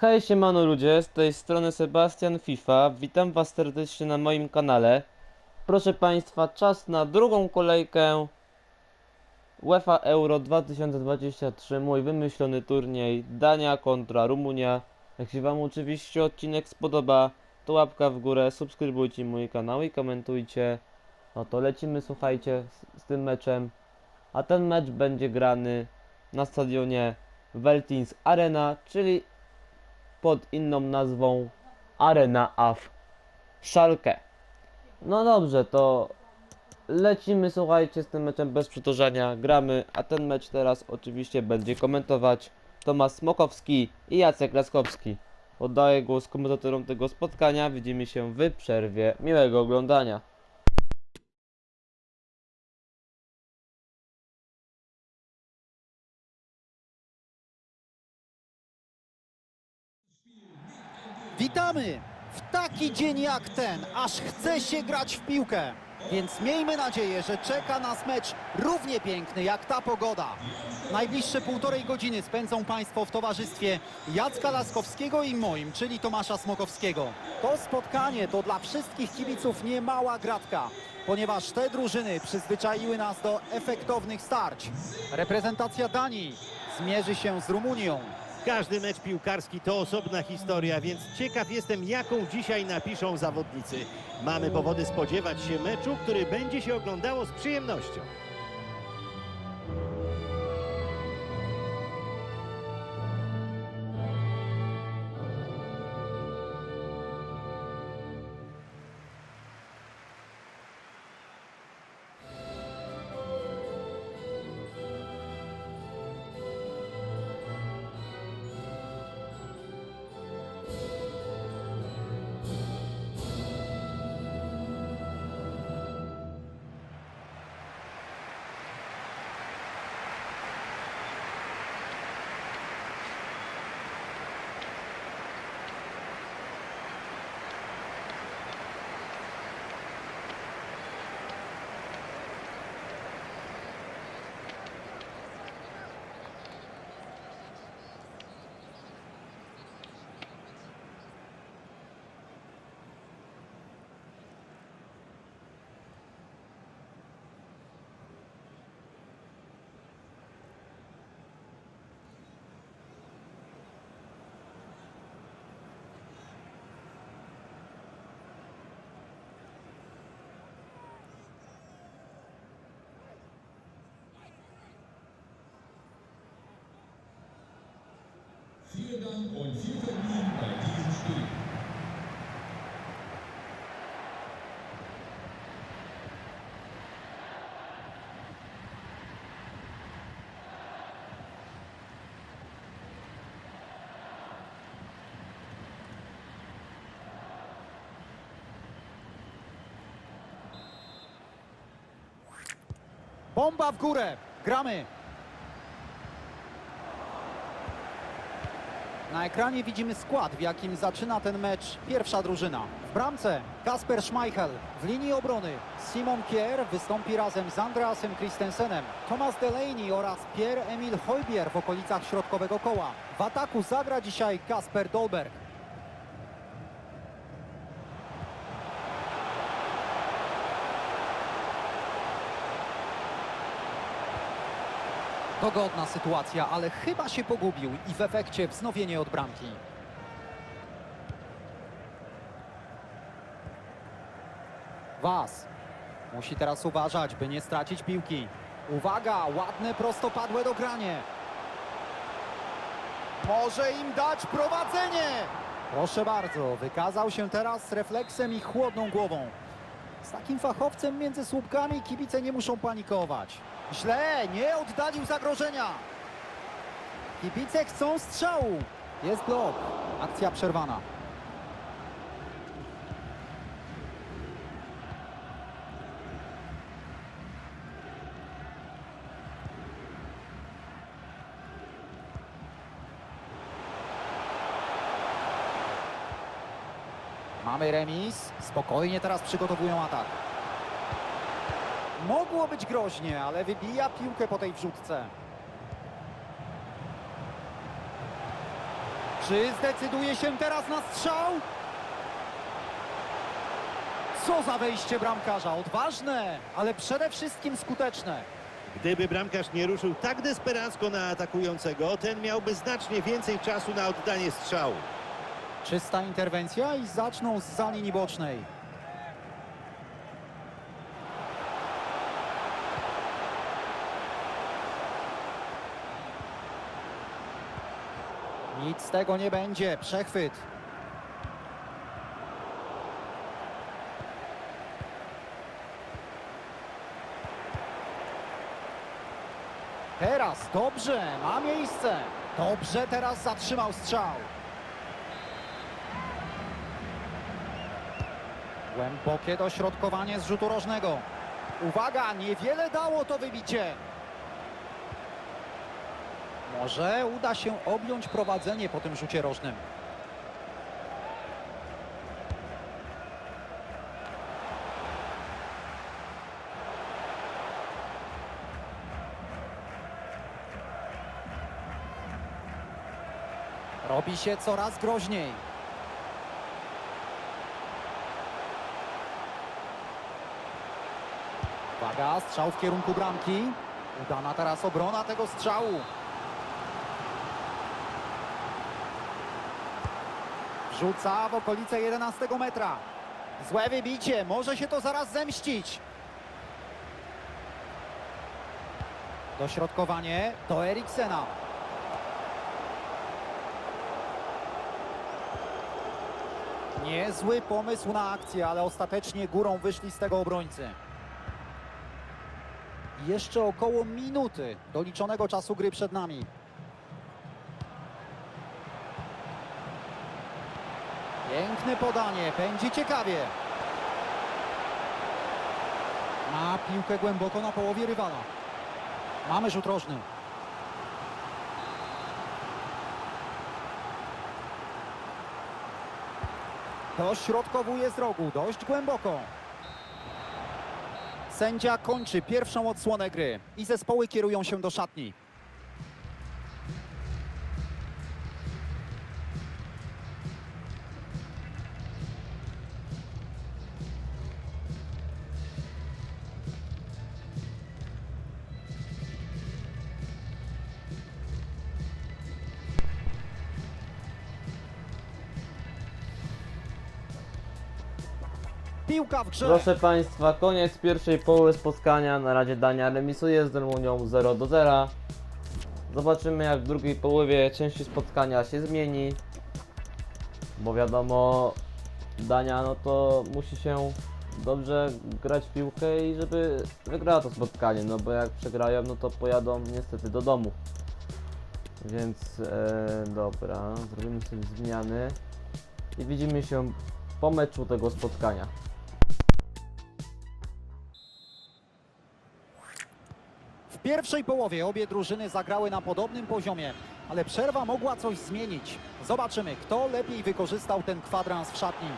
Hej siemano ludzie, z tej strony Sebastian FIFA, witam was serdecznie na moim kanale. Proszę państwa, czas na drugą kolejkę UEFA Euro 2023, mój wymyślony turniej Dania kontra Rumunia. Jak się wam oczywiście odcinek spodoba, to łapka w górę, subskrybujcie mój kanał i komentujcie. No to lecimy, słuchajcie, z, z tym meczem. A ten mecz będzie grany na stadionie Veltins Arena, czyli pod inną nazwą Arena AF Szalkę. No dobrze, to lecimy, słuchajcie, z tym meczem bez przetorzenia, gramy, a ten mecz teraz oczywiście będzie komentować Tomasz Smokowski i Jacek Laskowski. Oddaję głos komentatorom tego spotkania, widzimy się w przerwie. Miłego oglądania. Witamy w taki dzień jak ten, aż chce się grać w piłkę. Więc miejmy nadzieję, że czeka nas mecz równie piękny jak ta pogoda. Najbliższe półtorej godziny spędzą Państwo w towarzystwie Jacka Laskowskiego i moim, czyli Tomasza Smokowskiego. To spotkanie to dla wszystkich kibiców niemała gratka, ponieważ te drużyny przyzwyczaiły nas do efektownych starć. Reprezentacja Danii zmierzy się z Rumunią. Każdy mecz piłkarski to osobna historia, więc ciekaw jestem, jaką dzisiaj napiszą zawodnicy. Mamy powody spodziewać się meczu, który będzie się oglądało z przyjemnością. Dank und viel Vergnügen bei diesem Spiel. Bomba w górę. Gramy. Na ekranie widzimy skład, w jakim zaczyna ten mecz pierwsza drużyna. W bramce Kasper Schmeichel, w linii obrony Simon Kier wystąpi razem z Andreasem Christensenem, Thomas Delaney oraz Pierre-Emil Hojbier w okolicach środkowego koła. W ataku zagra dzisiaj Kasper Dolberg. Dogodna sytuacja, ale chyba się pogubił i w efekcie wznowienie od bramki. Was musi teraz uważać, by nie stracić piłki. Uwaga, ładne prostopadłe dogranie. Może im dać prowadzenie. Proszę bardzo, wykazał się teraz refleksem i chłodną głową. Z takim fachowcem między słupkami kibice nie muszą panikować. Źle, nie oddalił zagrożenia. Kibice chcą strzału. Jest blok. Akcja przerwana. Mamy remis. Spokojnie teraz przygotowują atak. Mogło być groźnie, ale wybija piłkę po tej wrzutce. Czy zdecyduje się teraz na strzał? Co za wejście bramkarza, odważne, ale przede wszystkim skuteczne. Gdyby bramkarz nie ruszył tak desperacko na atakującego, ten miałby znacznie więcej czasu na oddanie strzału. Czysta interwencja i zaczną z linii bocznej. Nic z tego nie będzie. Przechwyt. Teraz dobrze, ma miejsce. Dobrze teraz zatrzymał strzał. Głębokie dośrodkowanie z rzutu rożnego. Uwaga, niewiele dało to wybicie. Może uda się objąć prowadzenie po tym rzucie rożnym. Robi się coraz groźniej. Uwaga, strzał w kierunku bramki. Udana teraz obrona tego strzału. Wrzuca w okolice 11 metra. Złe wybicie, może się to zaraz zemścić. Dośrodkowanie do Eriksena. Niezły pomysł na akcję, ale ostatecznie górą wyszli z tego obrońcy. Jeszcze około minuty doliczonego czasu gry przed nami. Piękne podanie, będzie ciekawie. Ma piłkę głęboko na połowie rywala. Mamy rzut rożny. Dośrodkowuje z rogu, dość głęboko. Sędzia kończy pierwszą odsłonę gry i zespoły kierują się do szatni. Piłka w grze. Proszę Państwa, koniec pierwszej połowy spotkania. Na razie Dania remisuje z Rumunią 0 do 0. Zobaczymy jak w drugiej połowie części spotkania się zmieni. Bo wiadomo, Dania no to musi się dobrze grać w piłkę i żeby wygrała to spotkanie. No bo jak przegrają, no to pojadą niestety do domu. Więc e, dobra, zrobimy sobie zmiany i widzimy się po meczu tego spotkania. Pierwszej połowie obie drużyny zagrały na podobnym poziomie, ale przerwa mogła coś zmienić. Zobaczymy, kto lepiej wykorzystał ten kwadrans w szatni.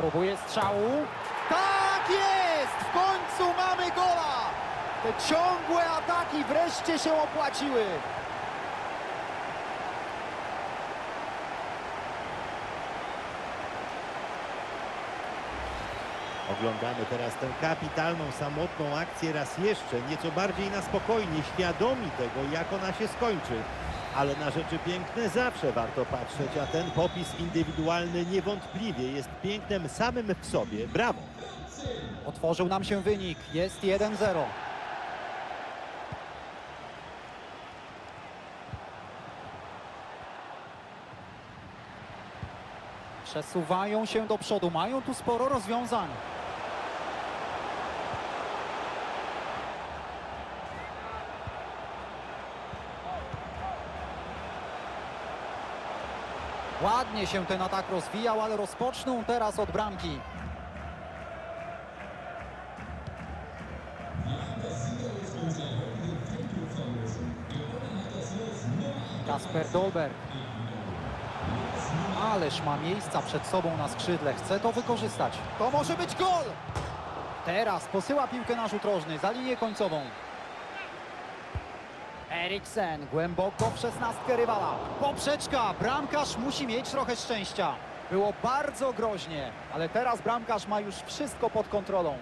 Próbuje strzału. Tak jest! W końcu mamy gola! Te ciągłe ataki wreszcie się opłaciły. Oglądamy teraz tę kapitalną, samotną akcję raz jeszcze, nieco bardziej na spokojnie, świadomi tego, jak ona się skończy. Ale na rzeczy piękne zawsze warto patrzeć, a ten popis indywidualny niewątpliwie jest pięknem samym w sobie. Brawo! Otworzył nam się wynik. Jest 1-0. Przesuwają się do przodu. Mają tu sporo rozwiązań. Ładnie się ten atak rozwijał, ale rozpoczną teraz od bramki. Kasper Dolberg. Ależ ma miejsca przed sobą na skrzydle. Chce to wykorzystać. To może być gol! Teraz posyła piłkę na rzut rożny za linię końcową. Eriksen głęboko w szesnastkę rywala. Poprzeczka, bramkarz musi mieć trochę szczęścia. Było bardzo groźnie, ale teraz bramkarz ma już wszystko pod kontrolą.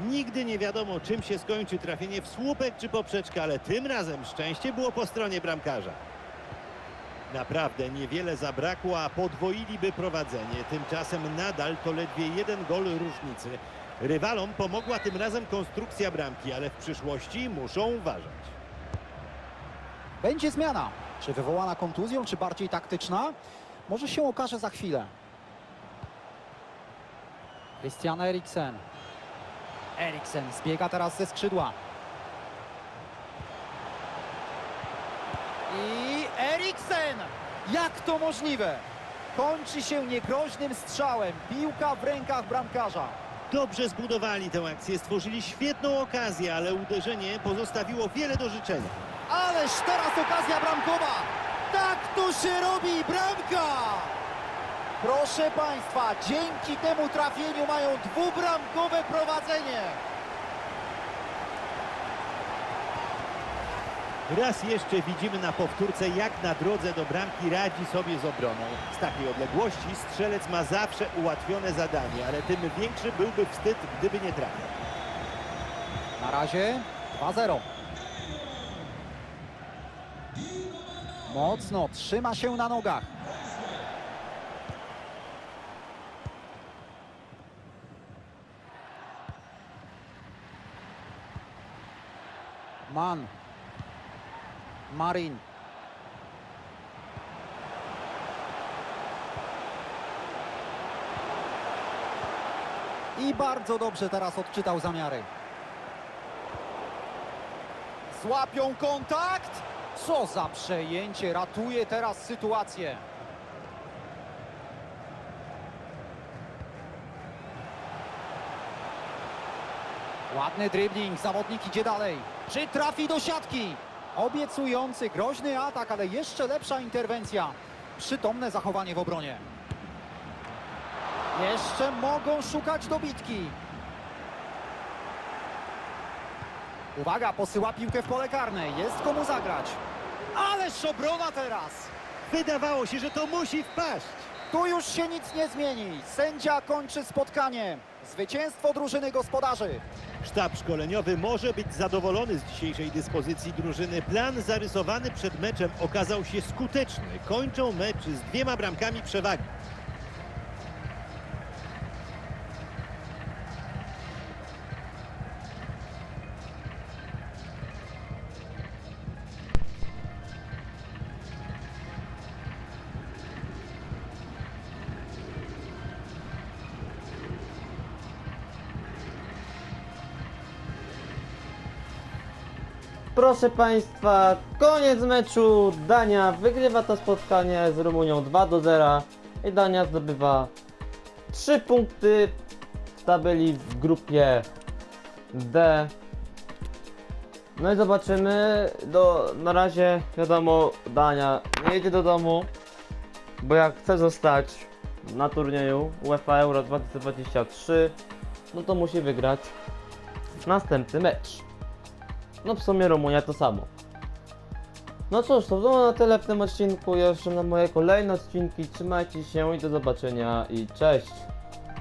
Nigdy nie wiadomo, czym się skończy trafienie w słupek czy poprzeczkę, ale tym razem szczęście było po stronie bramkarza. Naprawdę niewiele zabrakło, a podwoiliby prowadzenie. Tymczasem nadal to ledwie jeden gol różnicy. Rywalom pomogła tym razem konstrukcja bramki, ale w przyszłości muszą uważać. Będzie zmiana. Czy wywołana kontuzją, czy bardziej taktyczna? Może się okaże za chwilę. Christian Eriksen. Eriksen zbiega teraz ze skrzydła. I Eriksen! Jak to możliwe? Kończy się niegroźnym strzałem. Piłka w rękach bramkarza. Dobrze zbudowali tę akcję, stworzyli świetną okazję, ale uderzenie pozostawiło wiele do życzenia. Ależ teraz okazja bramkowa! Tak to się robi! Bramka! Proszę Państwa, dzięki temu trafieniu mają dwubramkowe prowadzenie. Raz jeszcze widzimy na powtórce, jak na drodze do bramki radzi sobie z obroną. Z takiej odległości strzelec ma zawsze ułatwione zadanie, ale tym większy byłby wstyd, gdyby nie trafił. Na razie 2-0. Mocno trzyma się na nogach. Man. Marin. I bardzo dobrze teraz odczytał zamiary. Złapią kontakt. Co za przejęcie. Ratuje teraz sytuację. Ładny dribbling. Zawodnik idzie dalej. Czy trafi do siatki? Obiecujący, groźny atak, ale jeszcze lepsza interwencja. Przytomne zachowanie w obronie. Jeszcze mogą szukać dobitki. Uwaga, posyła piłkę w pole karne. Jest komu zagrać. Ależ obrona teraz. Wydawało się, że to musi wpaść. Tu już się nic nie zmieni. Sędzia kończy spotkanie. Zwycięstwo drużyny gospodarzy. Sztab szkoleniowy może być zadowolony z dzisiejszej dyspozycji drużyny. Plan zarysowany przed meczem okazał się skuteczny. Kończą mecz z dwiema bramkami przewagi. Proszę Państwa, koniec meczu. Dania wygrywa to spotkanie z Rumunią 2 do 0 i Dania zdobywa 3 punkty w tabeli w grupie D. No i zobaczymy. Do, na razie wiadomo, Dania nie jedzie do domu, bo jak chce zostać na turnieju UEFA Euro 2023, no to musi wygrać następny mecz. No w sumie Rumunia to samo. No cóż, to było na tyle w tym odcinku. Jeszcze na moje kolejne odcinki. Trzymajcie się i do zobaczenia i cześć!